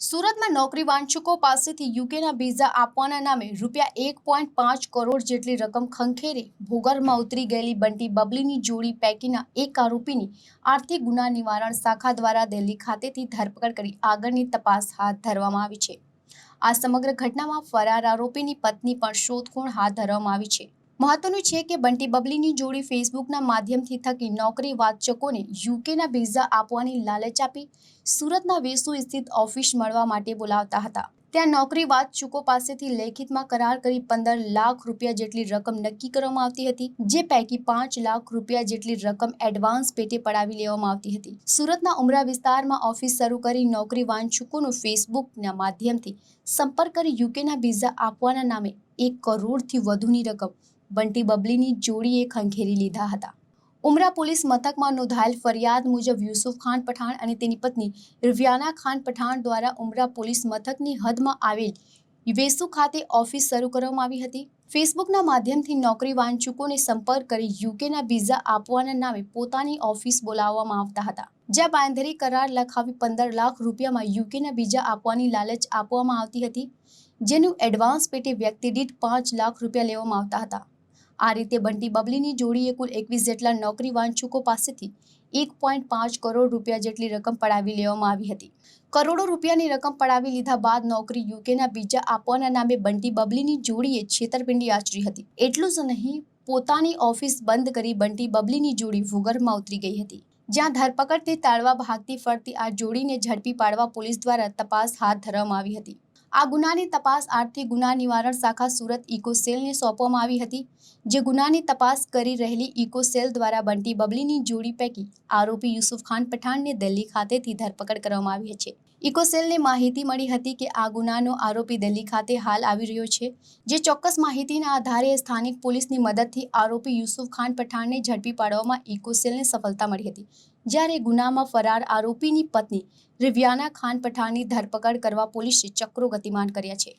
સુરતમાં નોકરી વાંચકો પાસેથી યુકેના વિઝા આપવાના નામે રૂપિયા એક પોઈન્ટ પાંચ કરોડ જેટલી રકમ ખંખેરે ભૂગર્ભમાં ઉતરી ગયેલી બંટી બબલીની જોડી પૈકીના એક આરોપીની આર્થિક ગુના નિવારણ શાખા દ્વારા દિલ્હી ખાતેથી ધરપકડ કરી આગળની તપાસ હાથ ધરવામાં આવી છે. આ સમગ્ર ઘટનામાં ફરાર આરોપીની પત્ની પણ શોધખોળ હાથ ધરવામાં આવી છે. મહત્વનું છે કે બંટી બબલીની જોડી ફેસબુકના માધ્યમથી થકી નોકરી વાચકોને યુકેના વિઝા આપવાની લાલચ આપી સુરતના વેસુ સ્થિત ઓફિસ મળવા માટે બોલાવતા હતા. ત્યાં નોકરી ચૂકો પાસેથી લેખિતમાં કરાર કરી પંદર લાખ રૂપિયા જેટલી રકમ નક્કી કરવામાં આવતી હતી, જે પૈકી પાંચ લાખ રૂપિયા જેટલી રકમ એડવાન્સ પેટે પડાવી લેવામાં આવતી હતી. સુરતના ઉમરા વિસ્તારમાં ઓફિસ શરૂ કરી નોકરી વાંચુકોનું ફેસબુકના માધ્યમથી સંપર્ક કરી યુકેના વિઝા આપવાના નામે એક કરોડથી વધુની રકમ, બંટી બબલીની જોડીએ ખંખેરી લીધા હતા. ઉમરા પોલીસ મથકમાં નોંધાયેલ ફરિયાદ મુજબ યુસુફ ખાન પઠાણ અને તેની પત્ની રિવ્યાના ખાન પઠાણ દ્વારા ઉમરા પોલીસ મથકની હદમાં આવેલ વેસુ ખાતે ઓફિસ શરૂ કરવામાં આવી હતી. ફેસબુકના માધ્યમથી નોકરી વાંચુકોને સંપર્ક કરી યુકેના વિઝા આપવાના નામે પોતાની ઓફિસ બોલાવવામાં આવતા હતા. જ્યાં બાંધરી કરાર લખાવી પંદર લાખ રૂપિયામાં યુકેના વિઝા આપવાની લાલચ આપવામાં આવતી હતી, જેનું એડવાન્સ પેટે વ્યક્તિ દીઠ પાંચ લાખ રૂપિયા લેવામાં આવતા હતા. આ રીતે બંટી બબલીની જોડીએ કુલ એકવીસ જેટલા નોકરી વાંચુકો પાસેથી એક પોઈન્ટ પાંચ કરોડ રૂપિયા જેટલી રકમ પડાવી લેવામાં આવી હતી. કરોડો રૂપિયાની રકમ પડાવી લીધા બાદ નોકરી યુકેના બીજા આપવાના નામે બંટી બબલીની જોડીએ છેતરપિંડી આચરી હતી. એટલું જ નહીં, પોતાની ઓફિસ બંધ કરી બંટી બબલીની જોડી ભૂગર્ભમાં ઉતરી ગઈ હતી. જ્યાં ધરપકડથી તાળવા ભાગતી ફરતી આ જોડીને ઝડપી પાડવા પોલીસ દ્વારા તપાસ હાથ ધરવામાં આવી હતી. આ ગુનાની તપાસ આર્થિક ગુના નિવારણ શાખા સુરત ઇકોસેલને સોંપવામાં આવી હતી, જે ગુનાની તપાસ કરી રહેલી ઇકોસેલ દ્વારા બંટી બબલીની જોડી પૈકી આરોપી યુસુફ ખાન પઠાણને દિલ્હી ખાતેથી ધરપકડ કરવામાં આવી છે. ઇકોસેલને માહિતી મળી હતી કે આ ગુનાનો આરોપી દિલ્હી ખાતે હાલ આવી રહ્યો છે, જે ચોક્કસ માહિતીના આધારે સ્થાનિક પોલીસની મદદથી આરોપી યુસુફ ખાન પઠાણને ઝડપી પાડવામાં ઇકોસેલને સફળતા મળી હતી. જ્યારે ગુનામાં ફરાર આરોપીની પત્ની રિવ્યાના ખાન પઠાણની ધરપકડ કરવા પોલીસે ચક્રો ગતિમાન કર્યા છે.